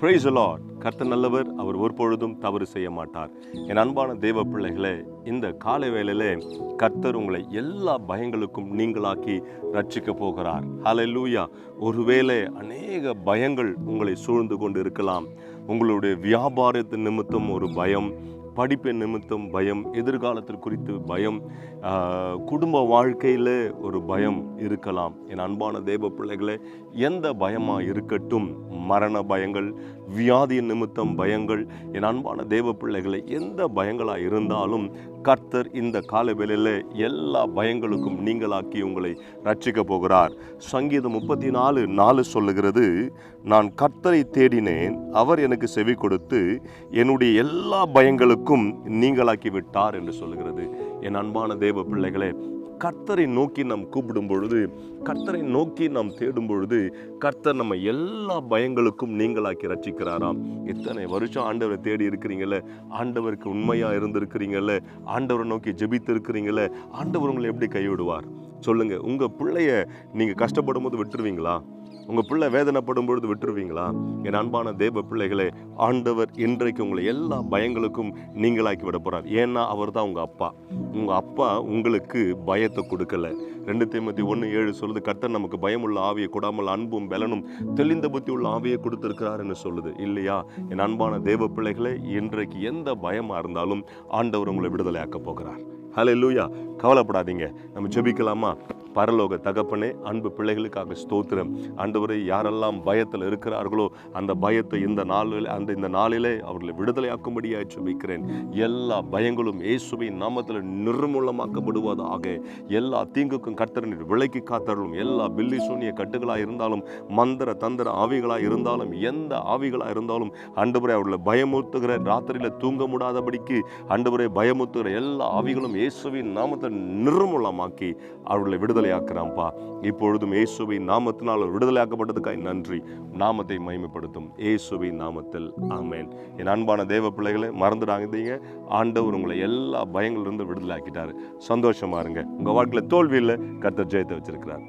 Price Lord கர்த்தர் நல்லவர். அவர் ஒரு பொழுதும் தவறு செய்ய மாட்டார். என் அன்பான தேவ பிள்ளைகளே இந்த காலை வேளையிலே கர்த்தர் உங்களை எல்லா பயங்களுக்கும் நீங்களாக்கி ரட்சிக்க போகிறார். ஹalleluya ஒருவேளை அநேக பயங்கள் உங்களை சூழ்ந்து கொண்டு இருக்கலாம் உங்களுடைய வியாபாரத்தின் நிமித்தம் ஒரு பயம் படிப்பின் நிமித்தம் பயம் எதிர்காலத்தில் குறித்து பயம் குடும்ப வாழ்க்கையில் ஒரு பயம் இருக்கலாம். என் அன்பான தேவ பிள்ளைகளை எந்த பயமாக இருக்கட்டும் மரண பயங்கள் வியாதியின் நிமித்தம் பயங்கள் என் அன்பான தேவ பிள்ளைகளை எந்த பயங்களாக இருந்தாலும் கர்த்தர் இந்த காலவேளையில் எல்லா பயங்களுக்கும் நீங்களாக்கி உங்களை ரட்சிக்க போகிறார். சங்கீதம் முப்பத்தி நாலு நாலு சொல்லுகிறது நான் கர்த்தரை தேடினேன் அவர் எனக்கு செவி கொடுத்து என்னுடைய எல்லா பயங்களுக்கும் நீங்களாக்கி விட்டார் என்று சொல்லுகிறது. என் அன்பான தேவ பிள்ளைகளே கர்த்தரை நோக்கி நாம் கூப்பிடும் பொழுது கர்த்தரை நோக்கி நாம் தேடும் பொழுது கர்த்தர் நம்ம எல்லா பயங்களுக்கும் நீங்களாக்கி ரச்சிக்கிறாராம் எத்தனை வருஷம் ஆண்டவரை தேடி இருக்கிறீங்கள ஆண்டவருக்கு உண்மையாக இருந்திருக்கிறீங்கள ஆண்டவரை நோக்கி ஜெபித்து இருக்கிறீங்கள ஆண்டவர் உங்களை எப்படி கைவிடுவார்? சொல்லுங்கள் உங்கள் பிள்ளைய நீங்கள் கஷ்டப்படும் போது விட்டுருவீங்களா? உங்கள் பிள்ளை வேதனைப்படும் பொழுது விட்டுருவீங்களா? என் அன்பான தேவ பிள்ளைகளே ஆண்டவர் இன்றைக்கு உங்களை எல்லா பயங்களுக்கும் நீங்களாக்கி விட போகிறார் ஏன்னா அவர் தான் உங்கள் அப்பா. உங்கள் அப்பா உங்களுக்கு பயத்தை கொடுக்கல. ரெண்டு தேமத்தி ஒன்று ஏழு சொல்லுது கர்த்தர் நமக்கு பயமுள்ள ஆவியை கொடாமல் அன்பும் பலனும் தெளிந்த புத்தி உள்ள ஆவியை கொடுத்திருக்கிறார் என்று சொல்லுது. இல்லையா? என் அன்பான தேவ பிள்ளைகளே இன்றைக்கு எந்த பயமாக இருந்தாலும் ஆண்டவர் உங்களை விடுதலை ஆக்க போகிறார். ஹலோ லூயா கவலைப்படாதீங்க. நம்ம ஜெபிக்கலாமா? பரலோக தகப்பனே அன்பு பிள்ளைகளுக்காக ஸ்தோத்திரம். ஆண்டவரை யாரெல்லாம் பயத்தில் இருக்கிறார்களோ அந்த பயத்தை இந்த நாளில் அந்த இந்த நாளிலே அவர்களை விடுதலையாக்கும்படியாக சுமிக்கிறேன் எல்லா பயங்களும் இயேசுவின் நாமத்தில் நிர்மூலமாக்கப்படுவதாக எல்லா தீங்குக்கும் கர்த்தர் விலைக்கு காத்தருளும் எல்லா பில்லி சூனிய கட்டுகளாக இருந்தாலும் மந்திர தந்திர ஆவிகளாக இருந்தாலும் எந்த ஆவிகளாக இருந்தாலும் ஆண்டவரை அவர்களை பயமுறுத்துகிற ராத்திரியில் தூங்க முடியாதபடிக்கு ஆண்டவரை பயமுறுத்துகிற எல்லா ஆவிகளும் இயேசுவின் நாமத்தை நிர்மூலமாக்கி அவர்களை விடுதலையாக்குறான்ப்பா. இப்பொழுதும் இயேசுவின் நாமத்தினால் விடுதலையாக்கப்பட்டதுக்காய் நன்றி. நாமத்தை மகிமைப்படுத்தும் இயேசுவின் நாமத்தில். ஆமேன். என் அன்பான தேவ பிள்ளைகளை மறந்துடாங்க ஆண்டவர் உங்களை எல்லா பயங்களிலிருந்து விடுதலை ஆக்கிட்டாரு சந்தோஷமா இருங்க. உங்கள் வாழ்க்கையில் தோல்வியில் கர்த்தர் ஜெயத்தை வச்சிருக்கிறார்.